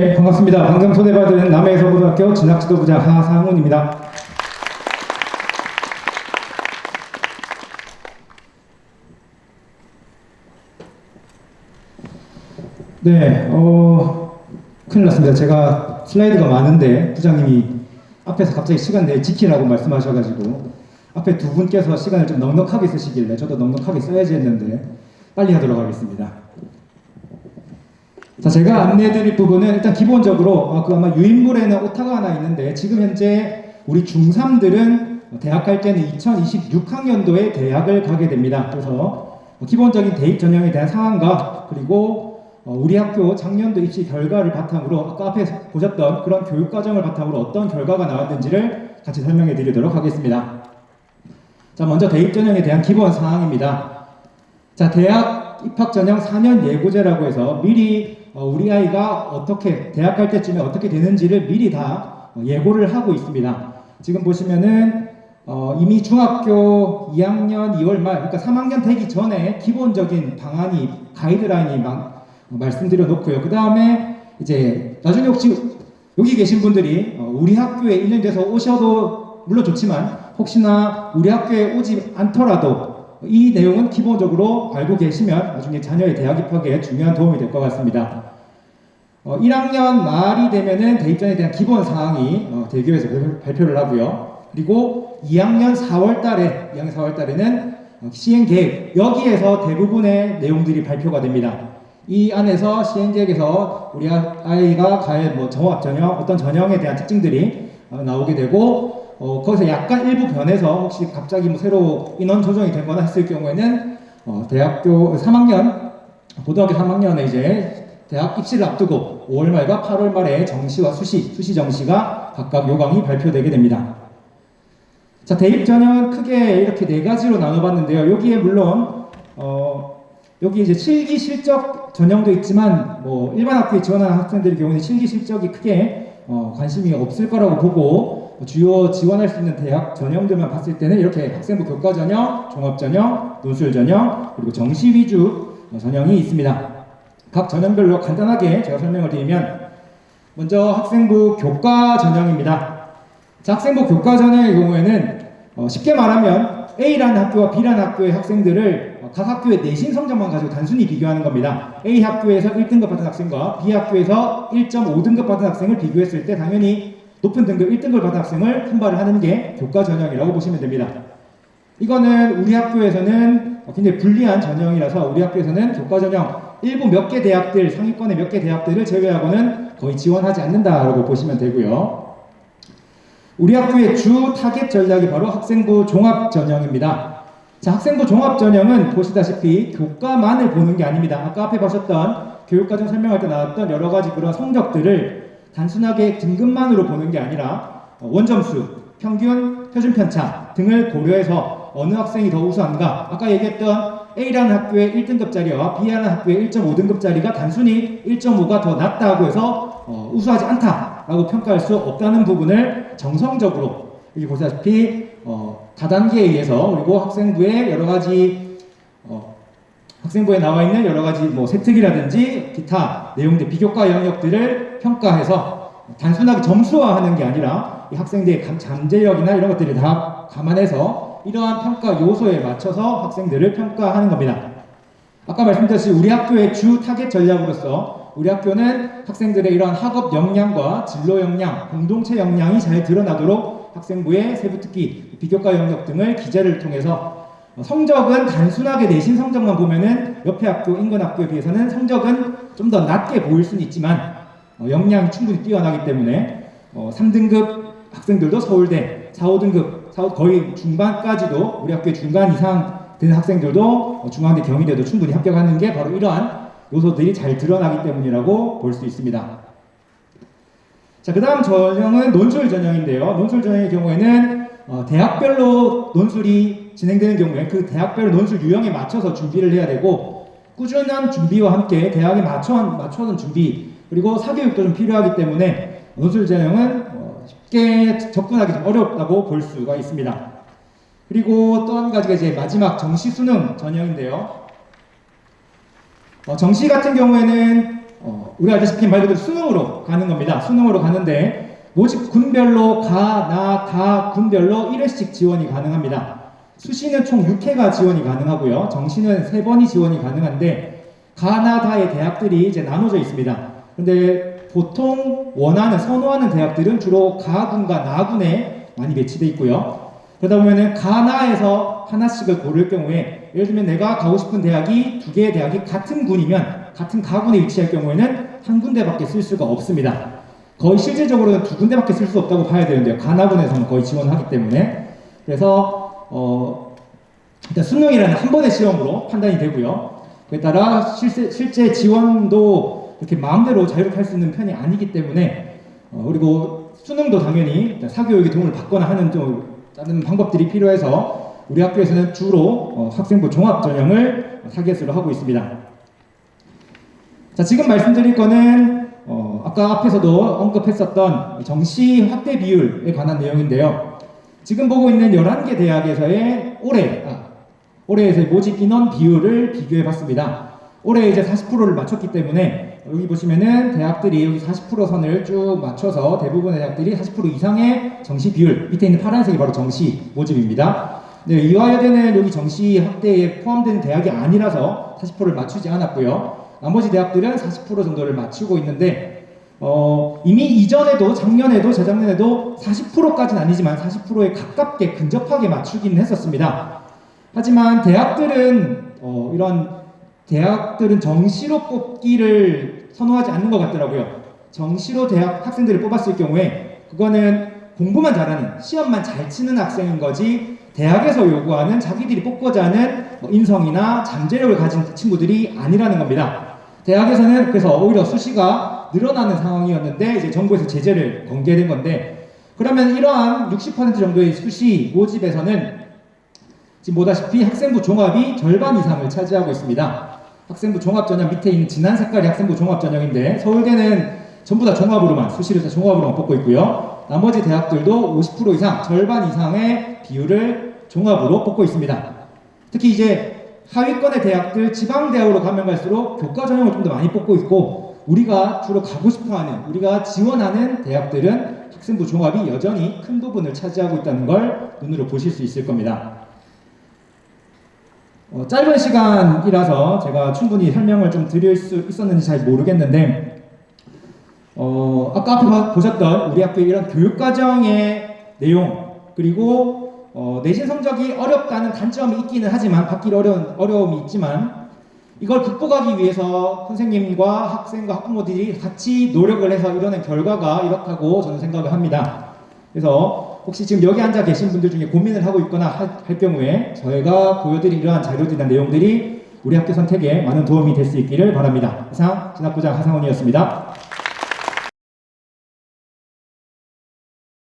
네, 반갑습니다. 방금 초대받은 남해서고등학교 진학지도부장 하상훈입니다. 네, 어, 큰일 났습니다. 제가 슬라이드가 많은데 부장님이 앞에서 갑자기 시간 내 지키라고 말씀하셔가지고 앞에 두 분께서 시간을 좀 넉넉하게 쓰시길래 저도 넉넉하게 써야지 했는데 빨리 하도록 하겠습니다. 자, 제가 안내드릴 부분은 일단 기본적으로 아, 그 아마 유인물에는 오타가 하나 있는데 지금 현재 우리 중3들은 대학 갈 때는 2026학년도에 대학을 가게 됩니다. 그래서 어, 기본적인 대입 전형에 대한 상황과 그리고 어, 우리 학교 작년도 입시 결과를 바탕으로 아까 앞에 보셨던 그런 교육 과정을 바탕으로 어떤 결과가 나왔는지를 같이 설명해 드리도록 하겠습니다. 자, 먼저 대입 전형에 대한 기본 사항입니다. 자, 대학 입학 전형 4년 예고제라고 해서 미리 어, 우리 아이가 어떻게 대학 갈 때쯤에 어떻게 되는지를 미리 다 어, 예고를 하고 있습니다. 지금 보시면은 어, 이미 중학교 2학년 2월 말, 그러니까 3학년 되기 전에 기본적인 방안이 가이드라인이 막, 어, 말씀드려 놓고요. 그 다음에 이제 나중에 혹시 여기 계신 분들이 어, 우리 학교에 1년 돼서 오셔도 물론 좋지만 혹시나 우리 학교에 오지 않더라도 이 내용은 기본적으로 알고 계시면 나중에 자녀의 대학 입학에 중요한 도움이 될 것 같습니다. 어, 1학년 말이 되면은 대입전에 대한 기본 사항이 어, 대교에서 발표- 발표를 하고요. 그리고 2학년 4월 달에 2학년 4월 달에는 어, 시행 계획 여기에서 대부분의 내용들이 발표가 됩니다. 이 안에서 시행 계획에서 우리 아- 아이가 갈뭐 정합 전형 어떤 전형에 대한 특징들이 어, 나오게 되고 어, 거기서 약간 일부 변해서 혹시 갑자기 뭐 새로 인원 조정이 되거나 했을 경우에는 어, 대학교 3학년 고등학교 3학년에 이제 대학 입시를 앞두고 5월 말과 8월 말에 정시와 수시, 수시 정시가 각각 요강이 발표되게 됩니다. 자, 대입 전형은 크게 이렇게 네 가지로 나눠봤는데요. 여기에 물론 어, 여기 이제 실기 실적 전형도 있지만 뭐 일반 학교에 지원하는 학생들의 경우는 실기 실적이 크게 어, 관심이 없을 거라고 보고 주요 지원할 수 있는 대학 전형들만 봤을 때는 이렇게 학생부 교과 전형, 종합 전형, 논술 전형 그리고 정시 위주 어, 전형이 있습니다. 각 전형별로 간단하게 제가 설명을 드리면 먼저 학생부 교과 전형입니다. 자, 학생부 교과 전형의 경우에는 어, 쉽게 말하면 A라는 학교와 B라는 학교의 학생들을 어, 각 학교의 내신 성적만 가지고 단순히 비교하는 겁니다. A 학교에서 1등급 받은 학생과 B 학교에서 1.5등급 받은 학생을 비교했을 때 당연히 높은 등급 1등급을 받은 학생을 선발을 하는 게 교과 전형이라고 보시면 됩니다. 이거는 우리 학교에서는 어, 굉장히 불리한 전형이라서 우리 학교에서는 교과 전형 일부 몇 개 대학들 상위권의 몇 개 대학들을 제외하고는 거의 지원하지 않는다라고 보시면 되고요. 우리 학교의 주 타겟 전략이 바로 학생부 종합 전형입니다. 자, 학생부 종합 전형은 보시다시피 교과만을 보는 게 아닙니다. 아까 앞에 보셨던 교육과정 설명할 때 나왔던 여러 가지 그런 성적들을 단순하게 등급만으로 보는 게 아니라 어, 원점수, 평균, 표준 편차 등을 고려해서 어느 학생이 더 우수한가? 아까 얘기했던 A라는 학교의 1등급짜리와 B라는 학교의 1.5등급짜리가 단순히 1.5가 더 낫다고 해서 어, 우수하지 않다라고 평가할 수 없다는 부분을 정성적으로 여기 보시다시피 어, 다단계에 의해서 그리고 학생부의 여러 가지 어, 학생부에 나와 있는 여러 가지 뭐 세특이라든지 기타 내용들 비교과 영역들을 평가해서 단순하게 점수화하는 게 아니라 이 학생들의 감- 잠재력이나 이런 것들을 다 감안해서 이러한 평가 요소에 맞춰서 학생들을 평가하는 겁니다. 아까 말씀드렸듯이 우리 학교의 주 타겟 전략으로서 우리 학교는 학생들의 이러한 학업 역량과 진로 역량, 공동체 역량이 잘 드러나도록 학생부의 세부 특기, 비교과 영역 등을 기재를 통해서 어, 성적은 단순하게 내신 성적만 보면은 옆에 학교, 인근 학교에 비해서는 성적은 좀 더 낮게 보일 수는 있지만 어, 역량이 충분히 뛰어나기 때문에 어, 3등급 학생들도 서울대, 4, 5등급, 4, 거의 중반까지도 우리 학교의 중간 이상 되는 학생들도 어, 중앙대, 경희대도 충분히 합격하는 게 바로 이러한 요소들이 잘 드러나기 때문이라고 볼 수 있습니다. 자, 그 다음 전형은 논술 전형인데요. 논술 전형의 경우에는 어, 대학별로 논술이 진행되는 경우에 그 대학별 논술 유형에 맞춰서 준비를 해야 되고 꾸준한 준비와 함께 대학에 맞춰 맞춰는 준비 그리고 사교육도 좀 필요하기 때문에 논술 전형은 어, 쉽게 접근하기 좀 어렵다고 볼 수가 있습니다. 그리고 또 한 가지가 이제 마지막 정시 수능 전형인데요. 어, 정시 같은 경우에는 어, 우리 알다시피 말 그대로 수능으로 가는 겁니다. 수능으로 가는데 모집 군별로 가, 나, 다 군별로 1회씩 지원이 가능합니다. 수시는 총 6회가 지원이 가능하고요. 정시는 3번이 지원이 가능한데 가나다의 대학들이 이제 나눠져 있습니다. 근데 보통 원하는 선호하는 대학들은 주로 가군과 나군에 많이 배치돼 있고요. 그러다 보면은 가나에서 하나씩을 고를 경우에 예를 들면 내가 가고 싶은 대학이 두 개의 대학이 같은 군이면 같은 가군에 위치할 경우에는 한 군데밖에 쓸 수가 없습니다. 거의 실질적으로는 두 군데밖에 쓸 수 없다고 봐야 되는데요. 가나군에서는 거의 지원하기 때문에 그래서 어 일단 수능이라는 한 번의 시험으로 판단이 되고요. 그에 따라 실제, 실제 지원도 이렇게 마음대로 자유롭게 할 수 있는 편이 아니기 때문에 어, 그리고 수능도 당연히 사교육의 도움을 받거나 하는 좀 다른 방법들이 필요해서 우리 학교에서는 주로 어, 학생부 종합 전형을 타겟으로 하고 있습니다. 자 지금 말씀드릴 거는 어, 아까 앞에서도 언급했었던 정시 확대 비율에 관한 내용인데요. 지금 보고 있는 11개 대학에서의 올해 아, 올해에서의 모집 인원 비율을 비교해 봤습니다. 올해 이제 40%를 맞췄기 때문에 여기 보시면은 대학들이 여기 40% 선을 쭉 맞춰서 대부분의 대학들이 40% 이상의 정시 비율 밑에 있는 파란색이 바로 정시 모집입니다. 네, 이화여대는 여기 정시 확대에 포함된 대학이 아니라서 40%를 맞추지 않았고요. 나머지 대학들은 40% 정도를 맞추고 있는데 어, 이미 이전에도 작년에도 재작년에도 40%까지는 아니지만 40%에 가깝게 근접하게 맞추기는 했었습니다. 하지만 대학들은 어, 이런 대학들은 정시로 뽑기를 선호하지 않는 것 같더라고요. 정시로 대학 학생들을 뽑았을 경우에 그거는 공부만 잘하는 시험만 잘 치는 학생인 거지 대학에서 요구하는 자기들이 뽑고자 하는 뭐 인성이나 잠재력을 가진 친구들이 아니라는 겁니다. 대학에서는 그래서 오히려 수시가 늘어나는 상황이었는데 이제 정부에서 제재를 건개된 건데 그러면 이러한 60% 정도의 수시 모집에서는 지금 보다시피 학생부 종합이 절반 이상을 차지하고 있습니다. 학생부 종합 전형 밑에 있는 진한 색깔이 학생부 종합 전형인데 서울대는 전부 다 종합으로만 수시를 다 종합으로만 뽑고 있고요. 나머지 대학들도 50% 이상 절반 이상의 비율을 종합으로 뽑고 있습니다. 특히 이제 하위권의 대학들 지방 대학으로 가면 갈수록 교과 전형을 좀 더 많이 뽑고 있고 우리가 주로 가고 싶어하는 우리가 지원하는 대학들은 학생부 종합이 여전히 큰 부분을 차지하고 있다는 걸 눈으로 보실 수 있을 겁니다. 어, 짧은 시간이라서 제가 충분히 설명을 좀 드릴 수 있었는지 잘 모르겠는데 어, 아까 앞에 봐- 보셨던 우리 학교의 이런 교육과정의 내용 그리고 어, 내신 성적이 어렵다는 단점이 있기는 하지만 받기 어려운 어려움이 있지만 이걸 극복하기 위해서 선생님과 학생과 학부모들이 같이 노력을 해서 이뤄낸 결과가 이렇다고 저는 생각을 합니다. 그래서 혹시 지금 여기 앉아 계신 분들 중에 고민을 하고 있거나 할, 할 경우에 저희가 보여드린 이러한 자료들이나 내용들이 우리 학교 선택에 많은 도움이 될 수 있기를 바랍니다. 이상 진학부장 하상훈이었습니다.